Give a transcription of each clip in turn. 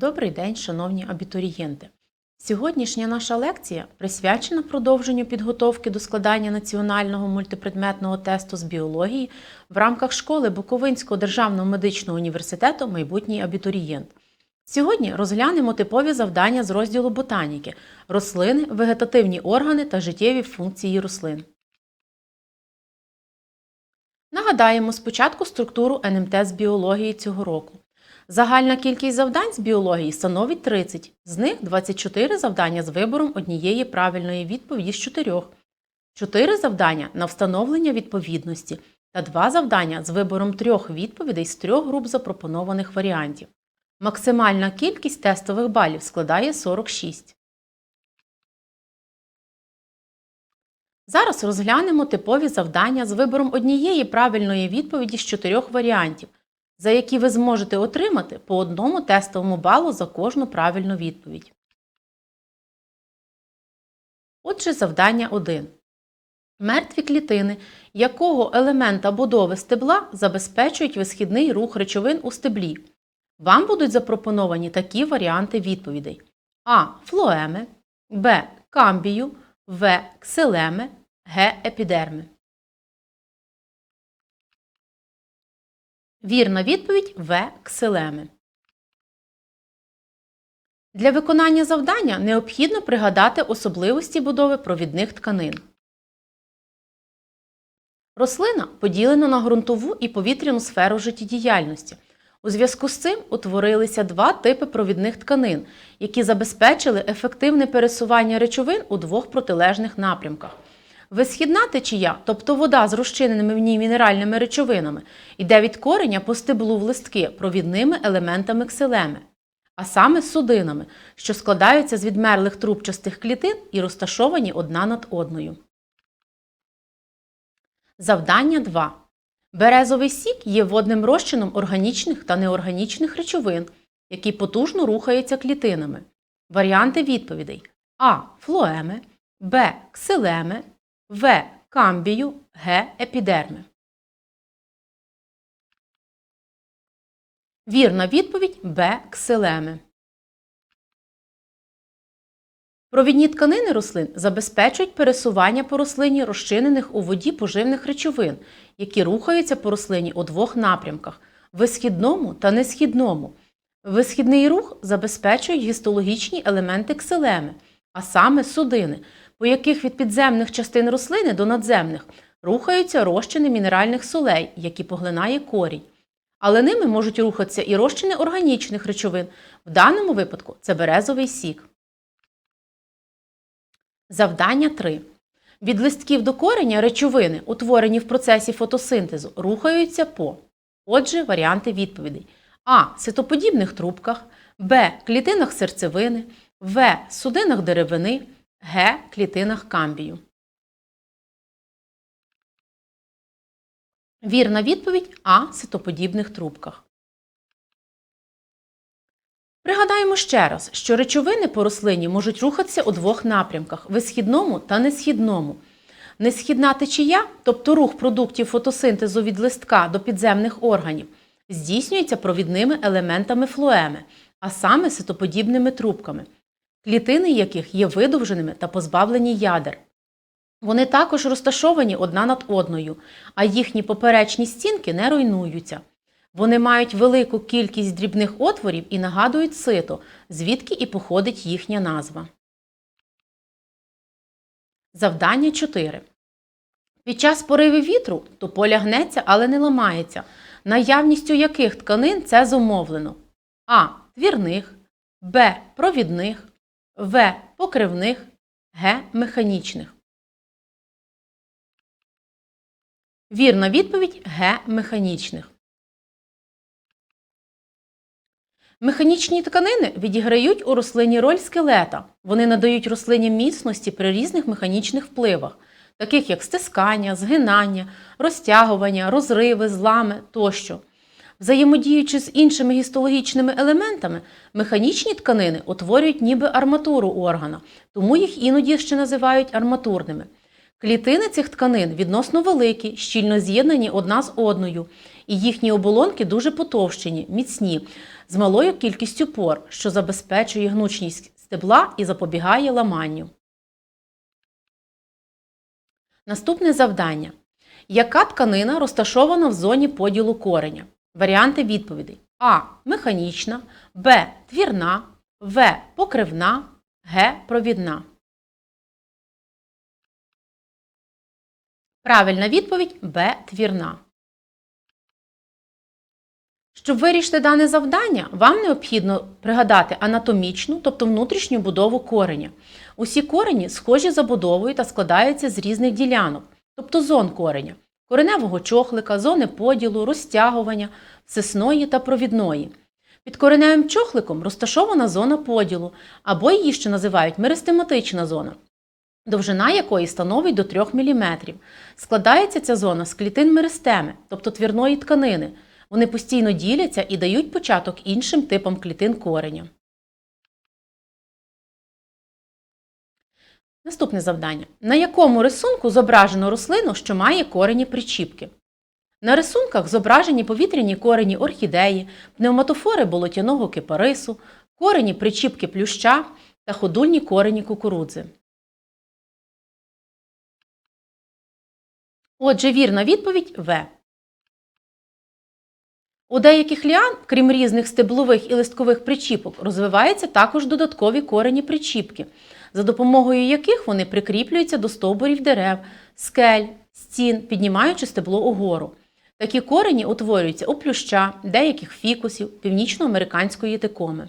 Добрий день, шановні абітурієнти! Сьогоднішня наша лекція присвячена продовженню підготовки до складання національного мультипредметного тесту з біології в рамках школи Буковинського державного медичного університету Майбутній абітурієнт. Сьогодні розглянемо типові завдання з розділу ботаніки, рослини, вегетативні органи та життєві функції рослин. Нагадаємо спочатку структуру НМТ з біології цього року. Загальна кількість завдань з біології становить 30, з них 24 завдання з вибором однієї правильної відповіді з 4, 4 завдання на встановлення відповідності та 2 завдання з вибором трьох відповідей з трьох груп запропонованих варіантів. Максимальна кількість тестових балів складає 46. Зараз розглянемо типові завдання з вибором однієї правильної відповіді з чотирьох варіантів, за які ви зможете отримати по одному тестовому балу за кожну правильну відповідь. Отже, завдання 1. Мертві клітини, якого елемента будови стебла забезпечують висхідний рух речовин у стеблі. Вам будуть запропоновані такі варіанти відповідей: А. Флоеми, Б. Камбію, В. Ксилеми, Г. Епідерми. Вірна відповідь В. Ксилеми. Для виконання завдання необхідно пригадати особливості будови провідних тканин. Рослина поділена на ґрунтову і повітряну сферу життєдіяльності. У зв'язку з цим утворилися два типи провідних тканин, які забезпечили ефективне пересування речовин у двох протилежних напрямках. Висхідна течія, тобто вода з розчиненими в ній мінеральними речовинами, йде від кореня по стеблу в листки провідними елементами ксилеми, а саме судинами, що складаються з відмерлих трубчастих клітин і розташовані одна над одною. Завдання 2. Березовий сік є водним розчином органічних та неорганічних речовин, які потужно рухаються клітинами. Варіанти відповідей А. Флоеми, Б. Ксилеми, В. Камбію, Г. Епідерми. Вірна відповідь Б. Ксилеми. Провідні тканини рослин забезпечують пересування по рослині розчинених у воді поживних речовин, які рухаються по рослині у двох напрямках висхідному та несхідному. Висхідний рух забезпечують гістологічні елементи ксилеми, а саме судини, по яких від підземних частин рослини до надземних рухаються розчини мінеральних солей, які поглинає корінь. Але ними можуть рухатися і розчини органічних речовин. В даному випадку це березовий сік. Завдання 3. Від листків до кореня речовини, утворені в процесі фотосинтезу, рухаються по. Отже, варіанти відповідей. А. Ситоподібних трубках, Б. Клітинах серцевини, В. Судинах деревини, Г. Клітинах камбію. Вірна відповідь А. Ситоподібних трубках. Пригадаємо ще раз, що речовини по рослині можуть рухатися у двох напрямках висхідному та несхідному. Несхідна течія, тобто рух продуктів фотосинтезу від листка до підземних органів, здійснюється провідними елементами флоеми, а саме ситоподібними трубками, клітини яких є видовженими та позбавлені ядер. Вони також розташовані одна над одною, а їхні поперечні стінки не руйнуються. Вони мають велику кількість дрібних отворів і нагадують сито, звідки і походить їхня назва. Завдання 4. Під час пориви вітру тополя гнеться, але не ламається. Наявністю яких тканин це зумовлено? А. Твірних, Б. Провідних, В. Покривних, Г. Механічних. Вірна відповідь Г. Механічних. Механічні тканини відіграють у рослині роль скелета. Вони надають рослині міцності при різних механічних впливах, таких як стискання, згинання, розтягування, розриви, злами тощо. Взаємодіючи з іншими гістологічними елементами, механічні тканини утворюють ніби арматуру органа, тому їх іноді ще називають арматурними. Клітини цих тканин відносно великі, щільно з'єднані одна з одною і їхні оболонки дуже потовщені, міцні, з малою кількістю пор, що забезпечує гнучність стебла і запобігає ламанню. Наступне завдання. Яка тканина розташована в зоні поділу кореня? Варіанти відповідей: А. Механічна, Б. Твірна, В. Покривна, Г. Провідна. Правильна відповідь Б. Твірна. Щоб вирішити дане завдання, вам необхідно пригадати анатомічну, тобто внутрішню будову кореня. Усі корені схожі забудовою та складаються з різних ділянок, тобто зон кореня, кореневого чохлика, зони поділу, розтягування, сисної та провідної. Під кореневим чохликом розташована зона поділу, або її ще називають меристематична зона, довжина якої становить до 3 мм. Складається ця зона з клітин меристеми, тобто твірної тканини. Вони постійно діляться і дають початок іншим типам клітин кореня. Наступне завдання. На якому рисунку зображено рослину, що має корені причіпки? На рисунках зображені повітряні корені орхідеї, пневматофори болотяного кипарису, корені причіпки плюща та ходульні корені кукурудзи. Отже, вірна відповідь В. У деяких ліан, крім різних стеблових і листкових причіпок, розвиваються також додаткові корені причіпки, за допомогою яких вони прикріплюються до стовбурів дерев, скель, стін, піднімаючи стебло угору. Такі корені утворюються у плюща, деяких фікусів, північноамериканської тикоми.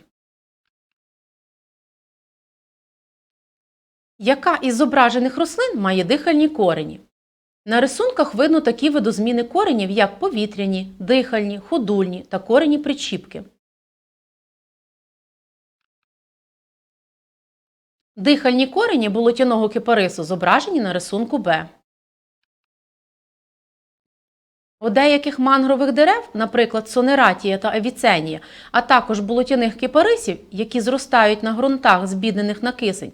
Яка із зображених рослин має дихальні корені? На рисунках видно такі видозміни коренів, як повітряні, дихальні, ходульні та корені причіпки. Дихальні корені болотяного кипарису зображені на рисунку Б. У деяких мангрових дерев, наприклад, сонератія та авіценія, а також болотяних кипарисів, які зростають на ґрунтах, збіднених на кисень,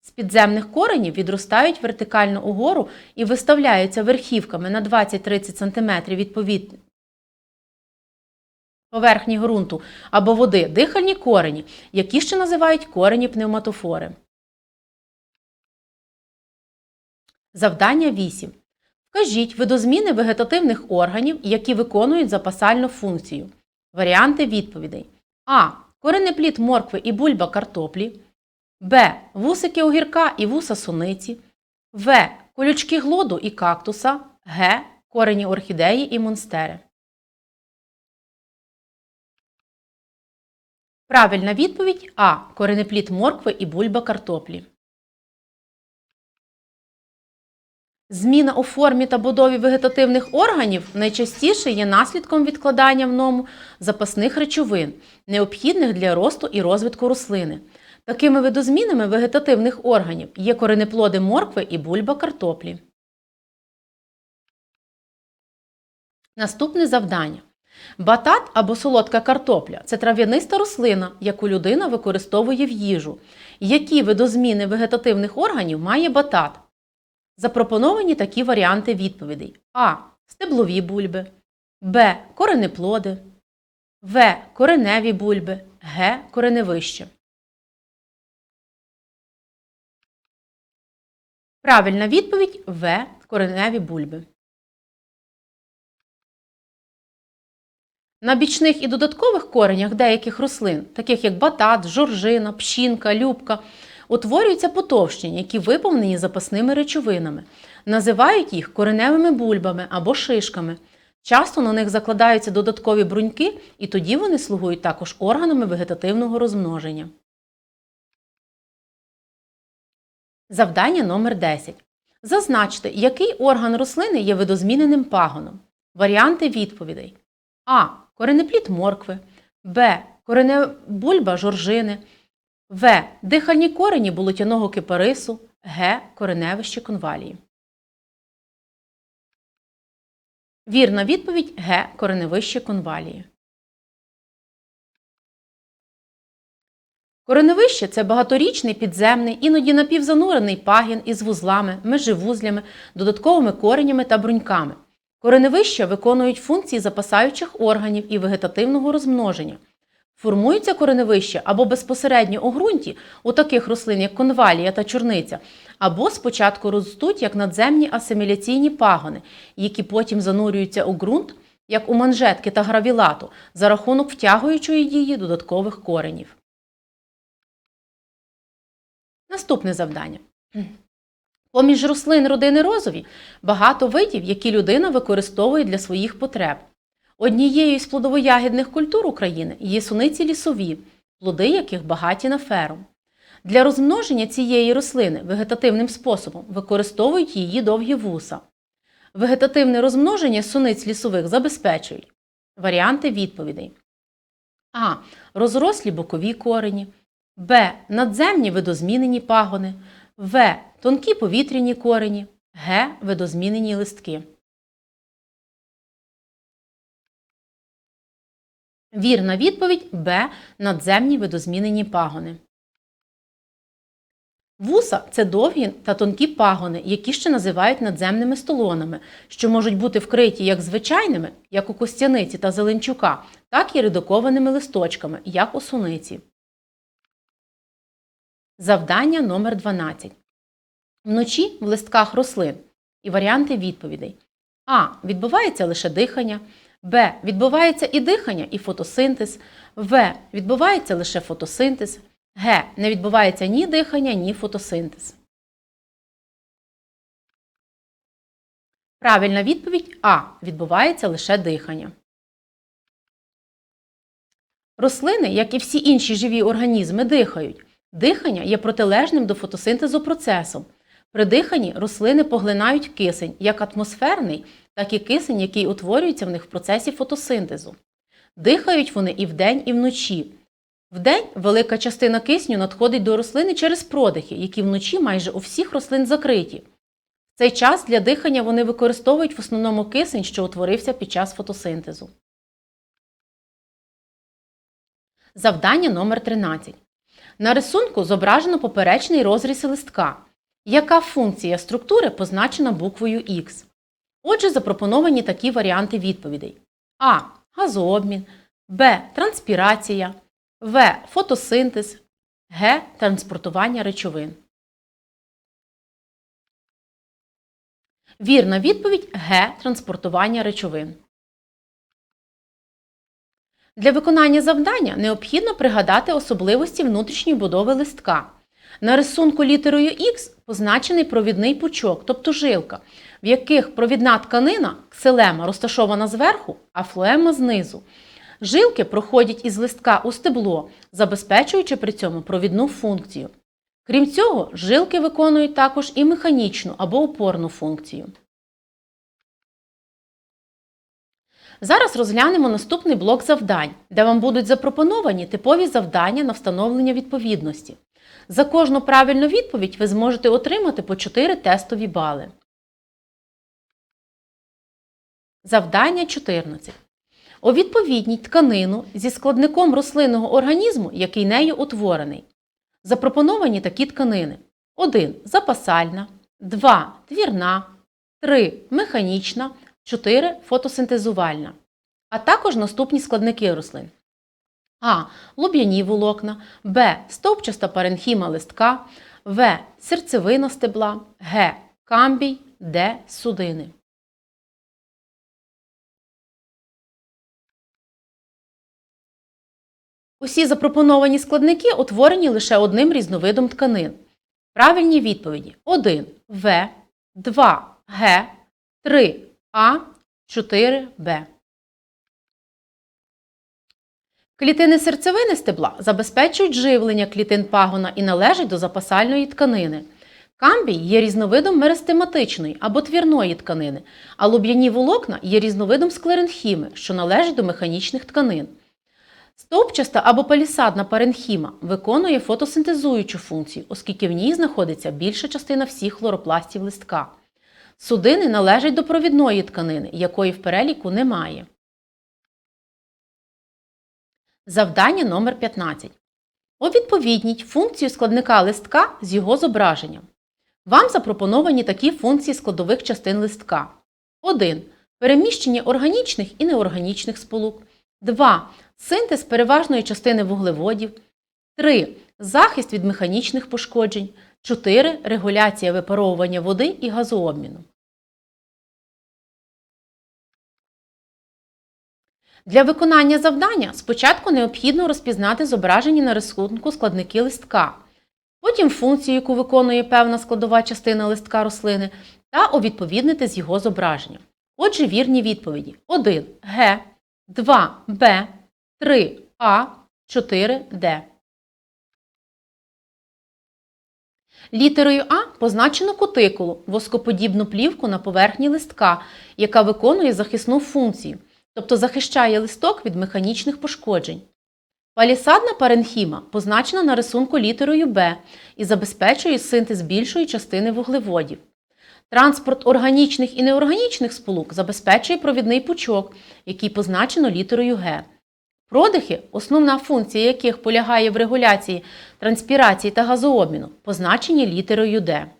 з підземних коренів відростають вертикально угору і виставляються верхівками на 20-30 см від поверхні ґрунту або води дихальні корені, які ще називають корені пневматофори. Завдання 8. Вкажіть видозміни вегетативних органів, які виконують запасальну функцію. Варіанти відповідей. А. Коренеплід моркви і бульба картоплі. Б. Вусики огірка і вуса суниці. В. Колючки глоду і кактуса. Г. Корені орхідеї і монстери. Правильна відповідь А. Коренеплід моркви і бульба картоплі. Зміна у формі та будові вегетативних органів найчастіше є наслідком відкладання в ному запасних речовин, необхідних для росту і розвитку рослини. Такими видозмінами вегетативних органів є коренеплоди моркви і бульба картоплі. Наступне завдання. Батат або солодка картопля це трав'яниста рослина, яку людина використовує в їжу. Які видозміни вегетативних органів має батат? Запропоновані такі варіанти відповідей: А. Стеблові бульби, Б. Коренеплоди, В. Кореневі бульби, Г. Кореневище. Правильна відповідь В. Кореневі бульби. На бічних і додаткових коренях деяких рослин, таких як батат, жоржина, пщінка, любка, утворюються потовщення, які виповнені запасними речовинами. Називають їх кореневими бульбами або шишками. Часто на них закладаються додаткові бруньки, і тоді вони слугують також органами вегетативного розмноження. Завдання номер 10. Зазначте, який орган рослини є видозміненим пагоном. Варіанти відповідей. А. Коренеплід моркви. Б. Коренебульба жоржини. В. Дихальні корені болотяного кипарису. Г. Кореневище конвалії. Вірна відповідь Г. Кореневище конвалії. Кореневище це багаторічний підземний, іноді напівзанурений пагін із вузлами, меживузлями, додатковими коренями та бруньками. Кореневища виконують функції запасаючих органів і вегетативного розмноження. Формуються кореневища або безпосередньо у ґрунті у таких рослин, як конвалія та чорниця, або спочатку ростуть як надземні асиміляційні пагони, які потім занурюються у ґрунт, як у манжетки та гравілату, за рахунок втягуючої дії додаткових коренів. Наступне завдання. Поміж рослин родини розові багато видів, які людина використовує для своїх потреб. Однією з плодово-ягідних культур України є суниці лісові, плоди яких багаті на ферум. Для розмноження цієї рослини вегетативним способом використовують її довгі вуса. Вегетативне розмноження суниць лісових забезпечують варіанти відповідей. А. Розрослі бокові корені. Б. Надземні видозмінені пагони. В. Тонкі повітряні корені. Г. Видозмінені листки. Вірна відповідь Б. Надземні видозмінені пагони. Вуса це довгі та тонкі пагони, які ще називають надземними столонами, що можуть бути вкриті як звичайними, як у костяниці та зеленчука, так і редукованими листочками, як у суниці. Завдання номер 12. Вночі в листках рослин і варіанти відповідей. А. Відбувається лише дихання. Б. Відбувається і дихання, і фотосинтез. В. Відбувається лише фотосинтез. Г. Не відбувається ні дихання, ні фотосинтез. Правильна відповідь А. Відбувається лише дихання. Рослини, як і всі інші живі організми, дихають. Дихання є протилежним до фотосинтезу процесом. При диханні рослини поглинають кисень як атмосферний, так і кисень, який утворюється в них в процесі фотосинтезу. Дихають вони і вдень, і вночі. Вдень велика частина кисню надходить до рослини через продихи, які вночі майже у всіх рослин закриті. В цей час для дихання вони використовують в основному кисень, що утворився під час фотосинтезу. Завдання номер 13. На рисунку зображено поперечний розріз листка. Яка функція структури позначена буквою Х? Отже, запропоновані такі варіанти відповідей: А. Газообмін, Б. Транспірація, В. Фотосинтез, Г. Транспортування речовин. Вірна відповідь Г. Транспортування речовин. Для виконання завдання необхідно пригадати особливості внутрішньої будови листка. На рисунку літерою Х позначений провідний пучок, тобто жилка, в яких провідна тканина ксилема розташована зверху, а флоема знизу. Жилки проходять із листка у стебло, забезпечуючи при цьому провідну функцію. Крім цього, жилки виконують також і механічну або опорну функцію. Зараз розглянемо наступний блок завдань, де вам будуть запропоновані типові завдання на встановлення відповідності. За кожну правильну відповідь ви зможете отримати по 4 тестові бали. Завдання 14. У Овідповідніть тканину зі складником рослинного організму, який нею утворений. Запропоновані такі тканини: 1. Запасальна, 2. Твірна, 3. Механічна, 4. Фотосинтезувальна. А також наступні складники рослин. А. Луб'яні волокна, Б. Стовпчаста паренхіма листка, В. Серцевина стебла, Г. Камбій, Д. Судини. Усі запропоновані складники утворені лише одним різновидом тканин. Правильні відповіді 1 В, 2 Г, 3 А, 4 Б. Клітини серцевини стебла забезпечують живлення клітин пагона і належать до запасальної тканини. Камбій є різновидом меристематичної або твірної тканини, а луб'яні волокна є різновидом склеренхіми, що належить до механічних тканин. Стовпчаста або палісадна паренхіма виконує фотосинтезуючу функцію, оскільки в ній знаходиться більша частина всіх хлоропластів листка. Судини належать до провідної тканини, якої в переліку немає. Завдання номер 15. Овідповідніть функцію складника листка з його зображенням. Вам запропоновані такі функції складових частин листка. 1. переміщення органічних і неорганічних сполук. 2. Синтез переважної частини вуглеводів. 3. Захист від механічних пошкоджень. 4. Регуляція випаровування води і газообміну. Для виконання завдання спочатку необхідно розпізнати зображені на рисунку складники листка, потім функцію, яку виконує певна складова частина листка рослини, та увідповіднити з його зображенням. Отже, вірні відповіді: 1 Г, 2 Б, 3 А, 4 Д. Літерою А позначено кутикулу, воскоподібну плівку на поверхні листка, яка виконує захисну функцію, тобто захищає листок від механічних пошкоджень. Палісадна паренхіма позначена на рисунку літерою Б і забезпечує синтез більшої частини вуглеводів. Транспорт органічних і неорганічних сполук забезпечує провідний пучок, який позначено літерою Г. Продихи, основна функція яких полягає в регуляції транспірації та газообміну, позначені літерою Д.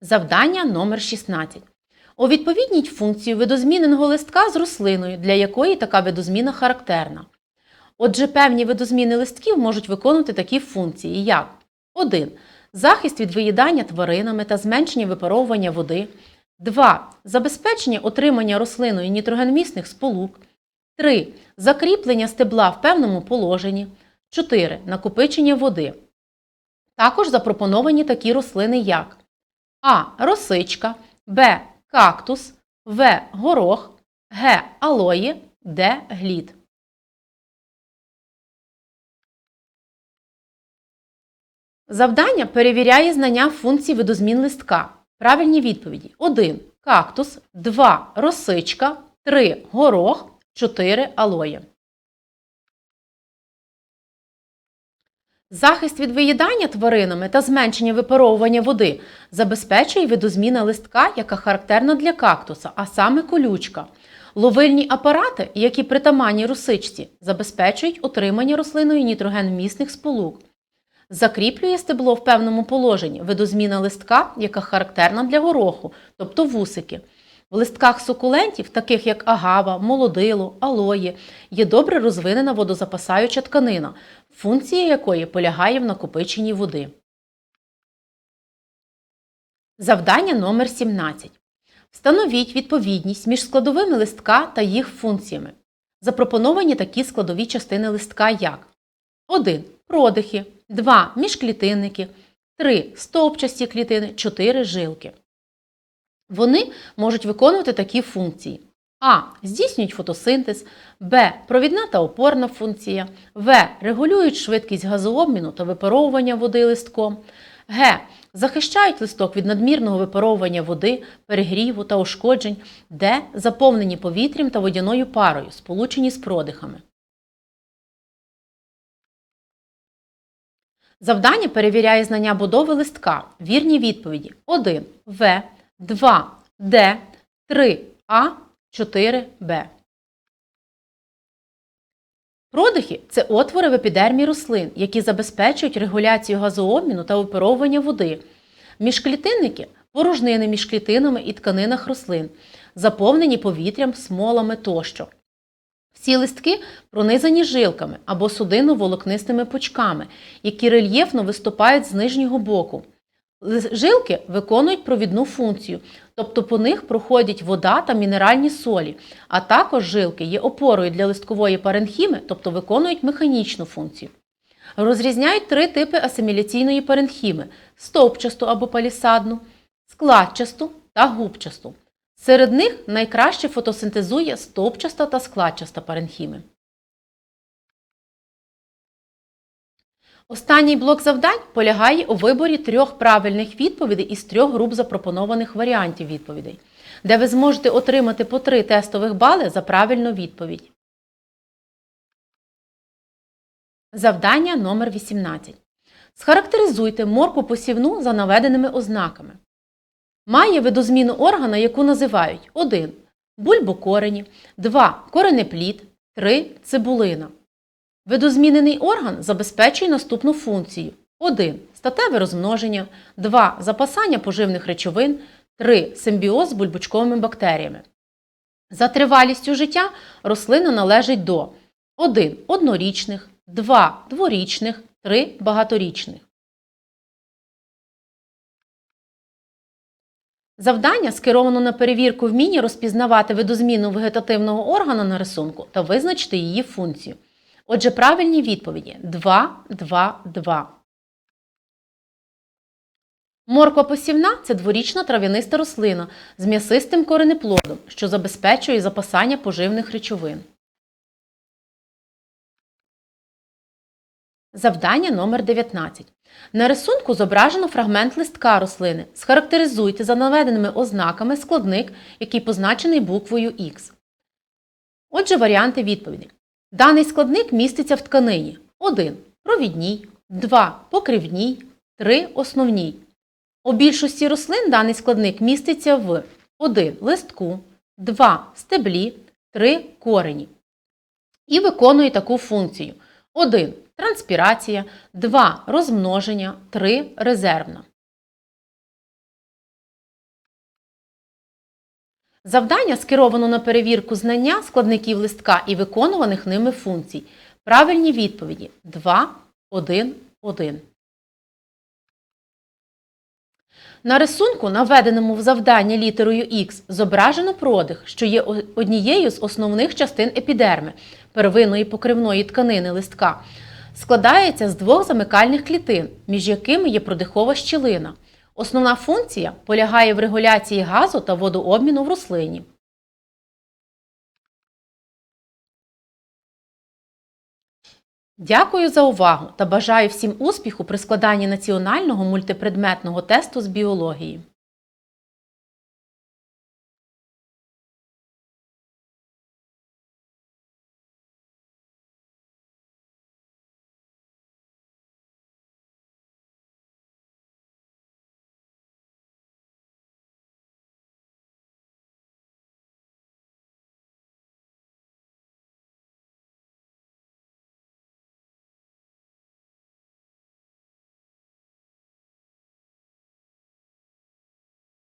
Завдання номер 16. Увідповідніть функцію видозміненого листка з рослиною, для якої така видозміна характерна. Отже, певні видозміни листків можуть виконувати такі функції, як 1. Захист від виїдання тваринами та зменшення випаровування води. 2. Забезпечення отримання рослиною нітрогенмісних сполук. 3. Закріплення стебла в певному положенні. 4. Накопичення води. Також запропоновані такі рослини, як А. Росичка, Б. Кактус, В. Горох, Г. Алої, Д. Глід. Завдання перевіряє знання функцій видозмін листка. Правильні відповіді: 1. Кактус, 2. Росичка, 3. Горох, 4. Алоє. Захист від виїдання тваринами та зменшення випаровування води забезпечує видозміна листка, яка характерна для кактуса, а саме колючка. Ловильні апарати, які притаманні росичці, забезпечують отримання рослиною нітрогенмісних сполук. Закріплює стебло в певному положенні видозміна листка, яка характерна для гороху, тобто вусики. В листках сукулентів, таких як агава, молодило, алої, є добре розвинена водозапасаюча тканина, функція якої полягає в накопиченні води. Завдання номер 17. Встановіть відповідність між складовими листка та їх функціями. Запропоновані такі складові частини листка як 1. Продихи, 2. Міжклітинники, 3. Стовпчасті клітини, 4. Жилки. Вони можуть виконувати такі функції. А. Здійснюють фотосинтез, Б. Провідна та опорна функція, В. Регулюють швидкість газообміну та випаровування води листком, Г. Захищають листок від надмірного випаровування води, перегріву та ушкоджень, Д. Заповнені повітрям та водяною парою, сполучені з продихами. Завдання перевіряє знання будови листка. Вірні відповіді 1 В, 2 Д, 3 А, 4 Б. Продихи це отвори в епідермі рослин, які забезпечують регуляцію газообміну та випаровування води. Міжклітинники порожнини між клітинами і тканинах рослин, заповнені повітрям, смолами тощо. Всі листки пронизані жилками або судинно-волокнистими пучками, які рельєфно виступають з нижнього боку. Жилки виконують провідну функцію, тобто по них проходять вода та мінеральні солі, а також жилки є опорою для листкової паренхіми, тобто виконують механічну функцію. Розрізняють три типи асиміляційної паренхіми – стовпчасту або палісадну, складчасту та губчасту. Серед них найкраще фотосинтезує стовпчаста та складчаста паренхіми. Останній блок завдань полягає у виборі трьох правильних відповідей із трьох груп запропонованих варіантів відповідей, де ви зможете отримати по три тестових бали за правильну відповідь. Завдання номер 18. Схарактеризуйте морку посівну за наведеними ознаками. Має видозміну органа, яку називають 1. Бульбокорені, 2. Коренеплід, 3. Цибулина. Видозмінений орган забезпечує наступну функцію: 1. Статеве розмноження, 2. Запасання поживних речовин, 3. Симбіоз з бульбочковими бактеріями. За тривалістю життя рослина належить до 1. Однорічних, 2. Дворічних, 3. Багаторічних. Завдання скеровано на перевірку вміння розпізнавати видозміну вегетативного органу на рисунку та визначити її функцію. Отже, правильні відповіді 2, 2, 2. Морква посівна це дворічна трав'яниста рослина з м'ясистим коренеплодом, що забезпечує запасання поживних речовин. Завдання номер 19. На рисунку зображено фрагмент листка рослини. Схарактеризуйте за наведеними ознаками складник, який позначений буквою Х. Отже, варіанти відповіді. Даний складник міститься в тканині 1. Провідній, 2. Покривній, 3. Основній. У більшості рослин даний складник міститься в 1. Листку, 2. Стеблі, 3. Корені. І виконує таку функцію. 1. Транспірація, 2. Розмноження, 3. Резервна. Завдання скеровано на перевірку знання складників листка і виконуваних ними функцій. Правильні відповіді 2, 1, 1. На рисунку, наведеному в завдання літерою Х, зображено продих, що є однією з основних частин епідерми первинної покривної тканини листка. Складається з двох замикальних клітин, між якими є продихова щілина. Основна функція полягає в регуляції газу та водообміну в рослині. Дякую за увагу та бажаю всім успіху при складанні національного мультипредметного тесту з біології.